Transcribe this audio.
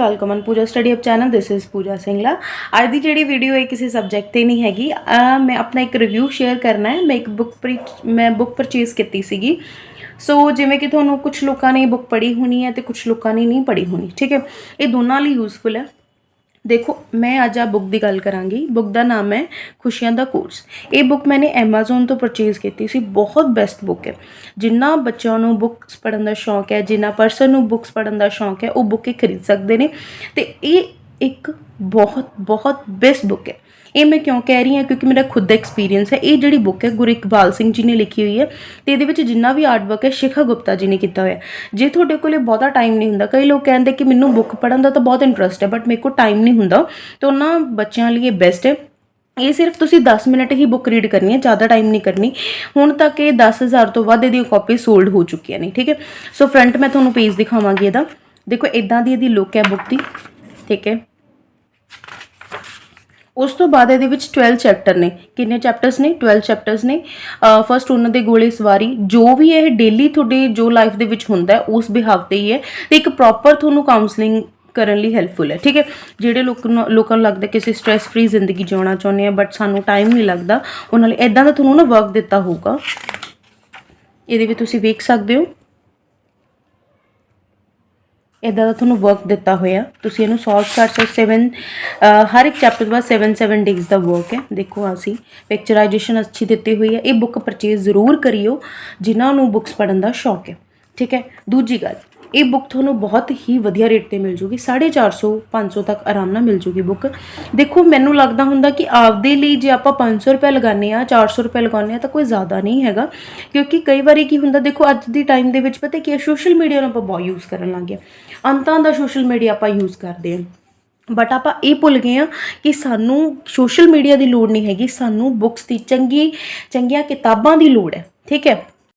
Welcome on Pooja study up channel this is Pooja Singla ਅੱਜ ਦੀ ਜਿਹੜੀ video ਹੈ ਕਿਸੇ ਸਬਜੈਕਟ ਤੇ ਨਹੀਂ ਹੈਗੀ ਮੈਂ ਆਪਣਾ ਇੱਕ ਰਿਵਿਊ ਸ਼ੇਅਰ ਕਰਨਾ ਹੈ ਮੈਂ ਇੱਕ ਬੁੱਕ ਮੈਂ ਬੁੱਕ ਪਰਚੇਸ ਕੀਤੀ ਸੀਗੀ ਸੋ ਜਿਵੇਂ ਕਿ ਤੁਹਾਨੂੰ ਕੁਝ ਲੋਕਾਂ ਨੇ ਬੁੱਕ ਪੜ੍ਹੀ ਹੋਣੀ ਹੈ ਤੇ ਕੁਝ ਲੋਕਾਂ ਨੇ ਨਹੀਂ ਪੜ੍ਹੀ ਹੋਣੀ ਠੀਕ ਹੈ ਇਹ ਦੋਨਾਂ ਲਈ ਯੂਜ਼ਫੁਲ ਹੈ ਦੇਖੋ, ਮੈਂ ਅੱਜ ਆ ਬੁੱਕ ਦੀ ਗੱਲ ਕਰਾਂਗੀ। ਬੁੱਕ ਦਾ ਨਾਮ ਹੈ ਖੁਸ਼ੀਆਂ ਦਾ ਕੋਰਸ ਇਹ ਬੁੱਕ ਮੈਨੇ Amazon ਤੋਂ ਪਰਚੇਜ਼ ਕੀਤੀ ਸੀ। ਬਹੁਤ ਬੈਸਟ ਬੁੱਕ ਹੈ। ਜਿੰਨਾ ਬੱਚਿਆਂ ਨੂੰ ਬੁੱਕਸ ਪੜ੍ਹਨ ਦਾ ਸ਼ੌਂਕ ਹੈ, ਜਿੰਨਾ ਪਰਸਨ ਨੂੰ ਬੁੱਕਸ ਪੜ੍ਹਨ ਦਾ ਸ਼ੌਂਕ ਹੈ, ਉਹ ਬੁੱਕ ਹੀ ਖਰੀਦ ਸਕਦੇ ਨੇ। ਤੇ ਇਹ ਇੱਕ ਬਹੁਤ ਬਹੁਤ ਬੈਸਟ ਬੁੱਕ ਹੈ। ਇਹ ਮੈਂ ਕਿਉਂ ਕਹਿ ਰਹੀ ਹਾਂ? ਕਿਉਂਕਿ ਮੇਰਾ ਖੁਦ ਦਾ ਐਕਸਪੀਰੀਅੰਸ ਹੈ। ਇਹ ਜਿਹੜੀ ਬੁੱਕ ਹੈ, ਗੁਰੂ ਇਕਬਾਲ ਸਿੰਘ ਜੀ ਨੇ ਲਿਖੀ ਹੋਈ ਹੈ ਤੇ ਇਹਦੇ ਵਿੱਚ ਜਿੰਨਾ ਵੀ ਆਰਟ ਵਰਕ ਹੈ, ਸ਼ਿਖਾ ਗੁਪਤਾ ਜੀ ਨੇ ਕੀਤਾ ਹੋਇਆ ਜੇ ਤੁਹਾਡੇ ਕੋਲੇ ਬਹੁਤਾ ਟਾਈਮ ਨਹੀਂ ਹੁੰਦਾ, ਕਈ ਲੋਕ ਕਹਿੰਦੇ ਕਿ ਮੈਨੂੰ ਬੁੱਕ ਪੜ੍ਹਨ ਦਾ ਤਾਂ ਬਹੁਤ ਇੰਟਰਸਟ ਹੈ ਬਟ ਮੇਰੇ ਕੋਲ ਟਾਈਮ ਨਹੀਂ ਹੁੰਦਾ। ਤਾਂ ਉਹਨਾਂ ਬੱਚਿਆਂ ਲਈ ਇਹ ਬੈਸਟ ਹੈ। ਇਹ ਸਿਰਫ ਤੁਸੀਂ 10 ਮਿੰਟ ਹੀ ਬੁੱਕ ਰੀਡ ਕਰਨੀ ਹੈ, ਜ਼ਿਆਦਾ ਟਾਈਮ ਨਹੀਂ ਕਰਨੀ। ਹੁਣ ਤੱਕ ਇਹ 10000 ਤੋਂ ਵੱਧ ਇਹਦੀ ਕਾਪੀ ਸੋਲਡ ਹੋ ਚੁੱਕੀਆਂ ਨੇ, ਠੀਕ ਹੈ? ਸੋ ਫਰੰਟ ਮੈਂ ਤੁਹਾਨੂੰ ਪੇਜ ਦਿਖਾਵਾਂਗੀ ਇਹਦਾ। ਦੇਖੋ ਇਦਾਂ ਦੀ ਇਹਦੀ ਲੁੱਕ ਹੈ ਬੁੱਕ ਦੀ, ਠੀਕ ਹੈ? ਉਸ ਤੋਂ ਬਾਅਦ ਇਹਦੇ ਵਿੱਚ 12 ਚੈਪਟਰ ਨੇ। ਕਿੰਨੇ ਚੈਪਟਰਸ ਨੇ? 12 ਚੈਪਟਰਸ ਨੇ। ਫਰਸਟ ਉਹਨਾਂ ਦੇ ਗੋਲੇ ਸਵਾਰੀ ਜੋ ਵੀ ਇਹ ਡੇਲੀ ਤੁਹਾਡੇ ਜੋ ਲਾਈਫ ਦੇ ਵਿੱਚ ਹੁੰਦਾ ਹੈ, ਉਸ ਬਿਹਾਵ ਤੇ ਹੀ ਹੈ। ਤੇ ਇੱਕ ਪ੍ਰੋਪਰ ਤੁਹਾਨੂੰ ਕਾਉਂਸਲਿੰਗ ਕਰਨ ਲਈ ਹੈਲਪਫੁਲ ਹੈ, ਠੀਕ ਹੈ? ਜਿਹੜੇ ਲੋਕ ਨੂੰ- ਲੋਕਾਂ ਨੂੰ ਲੱਗਦਾ ਕਿ ਅਸੀਂ ਸਟ੍ਰੈਸ ਫ੍ਰੀ ਜ਼ਿੰਦਗੀ ਜਿਉਣਾ ਚਾਹੁੰਦੇ ਆ ਬਟ ਸਾਨੂੰ ਟਾਈਮ ਨਹੀਂ ਲੱਗਦਾ ਉਹਨਾਂ ਲਈ ਇਦਾਂ ਦਾ ਤੁਹਾਨੂੰ ਨਾ ਵਰਕ ਦਿੱਤਾ ਹੋਊਗਾ। ਇਹਦੇ ਵਿੱਚ ਤੁਸੀਂ ਵੇਖ ਸਕਦੇ ਹੋ। ਇਦਾਂ ਦਾ ਤੁਹਾਨੂੰ ਵਰਕ ਦਿੱਤਾ ਹੋਇਆ। ਤੁਸੀਂ ਇਹਨੂੰ ਸੋਲਵ ਕਰ ਸਕਦੇ 7 ਹਰ ਇੱਕ ਚੈਪਟਰ ਦੇ ਬਾਅਦ 7 7 ਡੇਜ਼ ਦਾ ਵਰਕ ਹੈ। ਦੇਖੋ ਅਸੀਂ ਪਿਕਚਰਾਈਜੇਸ਼ਨ ਅੱਛੀ ਦਿੱਤੀ ਹੋਈ ਹੈ। ਇਹ ਬੁੱਕ ਪਰਚੇਜ਼ ਜ਼ਰੂਰ ਕਰਿਓ, ਜਿਨ੍ਹਾਂ ਨੂੰ ਬੁੱਕਸ ਪੜ੍ਹਨ ਦਾ ਸ਼ੌਕ ਹੈ। ਠੀਕ ਹੈ? ਦੂਜੀ ਗੱਲ ਇਹ ਬੁੱਕ ਤੁਹਾਨੂੰ ਬਹੁਤ ਹੀ ਵਧੀਆ ਰੇਟ ਤੇ ਮਿਲ ਜੂਗੀ। 450 500 ਤੱਕ ਆਰਾਮ ਨਾਲ ਮਿਲ ਜੂਗੀ ਬੁੱਕ ਦੇਖੋ, ਮੈਨੂੰ ਲੱਗਦਾ ਹੁੰਦਾ ਕਿ ਆਪਦੇ ਲਈ ਜੇ ਆਪਾਂ 500 ਰੁਪਏ ਲਗਾਉਂਦੇ ਆ 400 ਰੁਪਏ ਲਗਾਉਂਦੇ ਆ ਤਾਂ ਕੋਈ ਜ਼ਿਆਦਾ ਨਹੀਂ ਹੈਗਾ। ਕਿਉਂਕਿ ਕਈ ਵਾਰੀ ਕੀ ਹੁੰਦਾ, ਦੇਖੋ, ਅੱਜ ਦੀ ਟਾਈਮ ਦੇ ਵਿੱਚ ਪਤਾ ਕੀ ਹੈ ਸੋਸ਼ਲ ਮੀਡੀਆ ਨੂੰ ਆਪਾਂ ਬਹੁਤ ਯੂਜ਼ ਕਰਨ ਲੱਗ ਗਏ ਅੰਤਾਂ ਦਾ ਸੋਸ਼ਲ ਮੀਡੀਆ ਆਪਾਂ ਯੂਜ਼ ਕਰਦੇ ਹਾਂ। ਬਟ ਆਪਾਂ ਇਹ ਭੁੱਲ ਗਏ ਆ ਕਿ ਸਾਨੂੰ ਸੋਸ਼ਲ ਮੀਡੀਆ ਦੀ ਲੋੜ ਨਹੀਂ ਹੈਗੀ। ਸਾਨੂੰ ਬੁੱਕਸ ਦੀ ਚੰਗੀ, ਚੰਗੀਆਂ ਕਿਤਾਬਾਂ ਦੀ ਲੋੜ ਹੈ। ਠੀਕ ਹੈ?